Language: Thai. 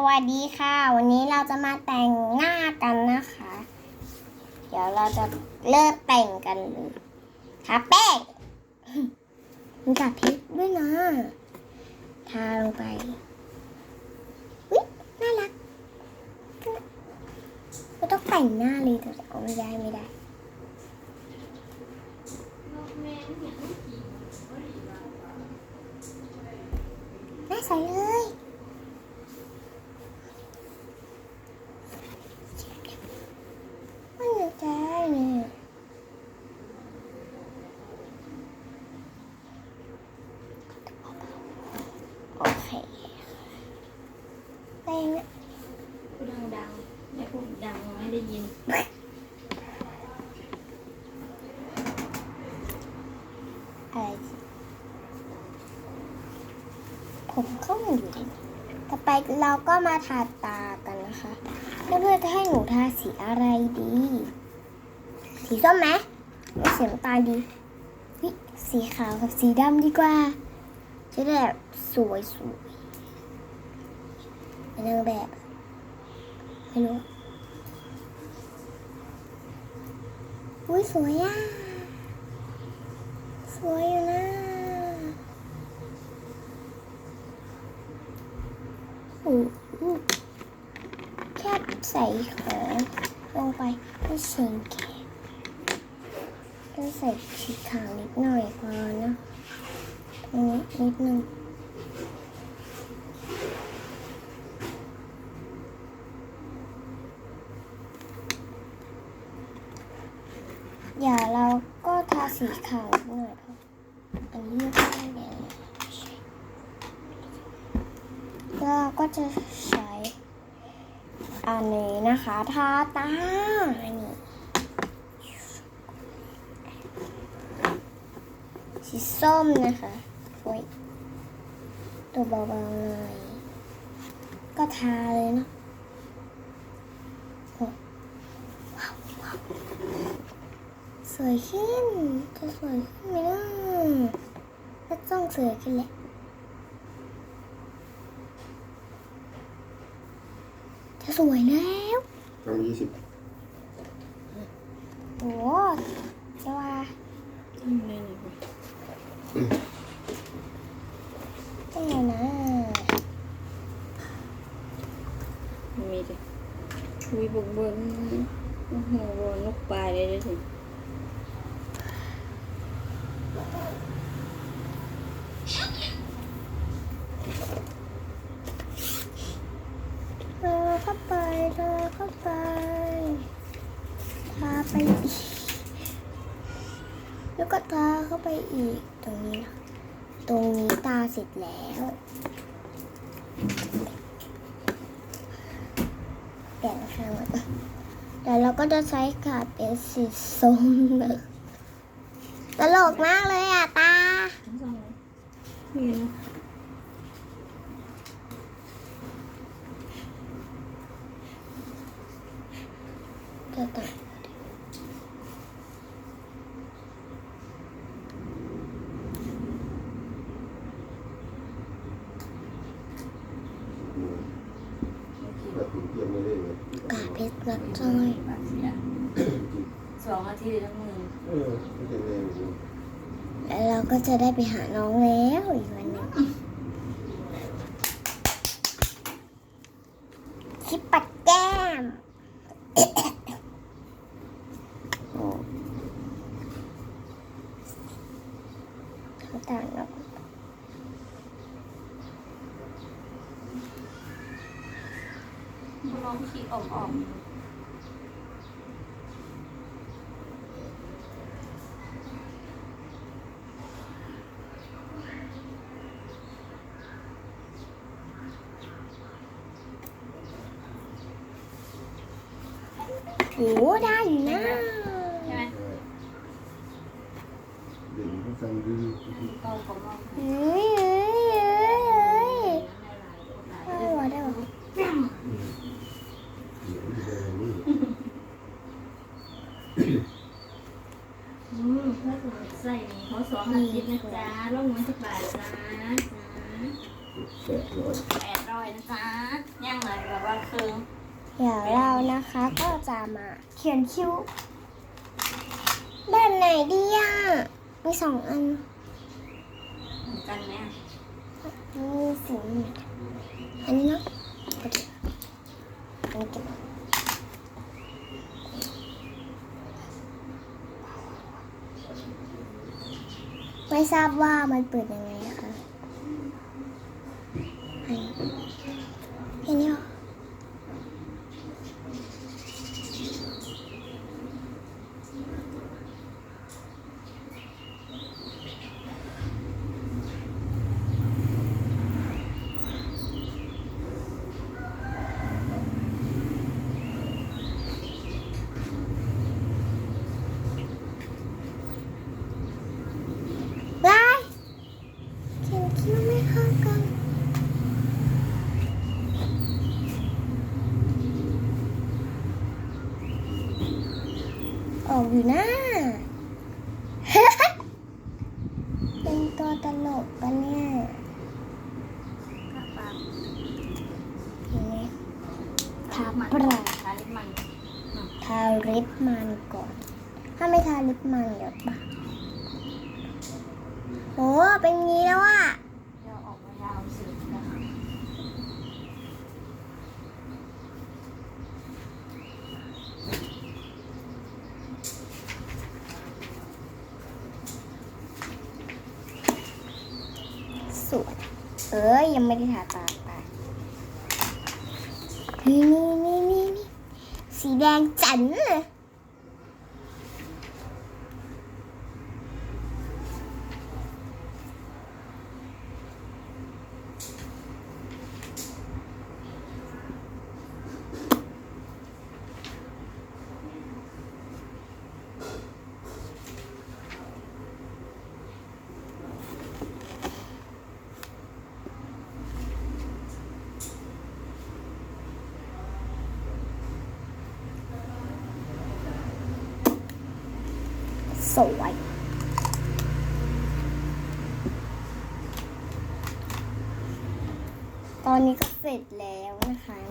สวัสดีค่ะ วันนี้เราจะมาแต่งหน้ากันนะคะ เดี๋ยวเราจะเริ่มแต่งกันเลยทาแป้งมีกากเพชรด้วยนะ ทาลงไปอุ๊ยน่ารัก ไม่ต้องแต่งหน้าเลยแต่เอาไม่ได้ไม่ได้ น่าใส่เลยมันจะได้เนี่ยโอเคแป้งนะ พูดดังๆไม่พูดดังไม่ได้ยิน อะไรสิผม ก็มันอยู่ที่ต่อไปเราก็มาทาตากันนะคะเพื่อนๆจะให้หนูทาสีอะไรดี สีส้มไหมไม่สีน้ำตาลดีวิสีขาวกับสีดำดีกว่า จะได้แบบสวยสวยเป็นนางแบบไม่รู้อุ้ยสวยอะ สวยอยู่นะโอ้โห แค่ใส่ของลงไปไม่เชิงแค่ก็ใส่สีขาวนิดหน่อยพอนะตรงนี้นิดนึงอย่าเราก็ทาสีขาวนิดหน่อยพออันนี้ไม่ได้แดงแล้ว เราก็จะใช้อันนี้นะคะทาตาอันนี้สีส้มนะคะโอ้ยตัวเบาๆหน่อยก็ทาเลยเนาะสวยขึ้นจะสวยขึ้นไหมนะก็ต้องสวยขึ้นแหละ จะสวยแล้วครั้งยี่สิบโอ้จะว่าจิ้มเลยหน่อยได้ไงนะมีจ้ะคุยบุกเบิ้งโอ้โหนกปลายเลยเลยสิ เธอเข้าไปเธอเข้าไปทาไปอีก แล้วก็ทาเข้าไปอีกตรงนี้นะตรงนี้ตาเสร็จแล้วเปลี่ยนข้างก่อนเดี๋ยวเราก็จะใช้กาดเป็นสีส้มเลยตลกมากเลยอะตาเลยมีนะตัด แบบถึงเตรียมไม่ได้เลย กาดเพชรรักจ้อยปากเสียสองอาทิตย์ทั้งมือเออไม่ใช่แรงอยู่แล้วเราก็จะได้ไปหาน้องแล้วอีกวันหนึงคลิปปัดแก้มโอ้ต่างๆเนาะลองขี้ออกออก โอ้ได้อยู่นะใช่ไหมเด่นเขาสั่งดีเกาของเราเฮ้ยเฮ้ยเฮ้ยเฮ้ยได้หรอได้หรอเดี๋ยวจะได้นี่อืมถ้าสมมติใส่เขาสองอาทิตย์นะจ๊ะร่องมันสักบาทจ้าแปดร้อยแปดร้อยนะจ๊ะย่างไรานกับบ้าครึ่ง เดี๋ยวเรานะคะก็จะมาเขียนคิ้วแบบไหนดีอะมีสองอันเหมือนกันไหมอะมีสีอันนี้เนาะโอเคอันนี้เก็บไม่ทราบว่ามันเปิดยังไงอะคะอันนี้อันนี้เหรอ ว้ายเขียนคิ้วไม่เข้ากัน ออกอยู่นะเป็นตัวตลกกันเนี่ยข้าวปลาเห็นไหมทามันปลาทาลิปมันทาลิปมันก่อน ถ้าไม่ทาลิปมันเดี๋ยวปะโหเป็นงี้แล้วอะ เดี๋ยวออกมายาวสุดนะคะ สวย เอ้ยยังไม่ได้ทาตาตานี่นี่นี่นี่นี่สีแดงจั๋นเลย สวย ตอนนี้ก็เสร็จแล้วนะคะ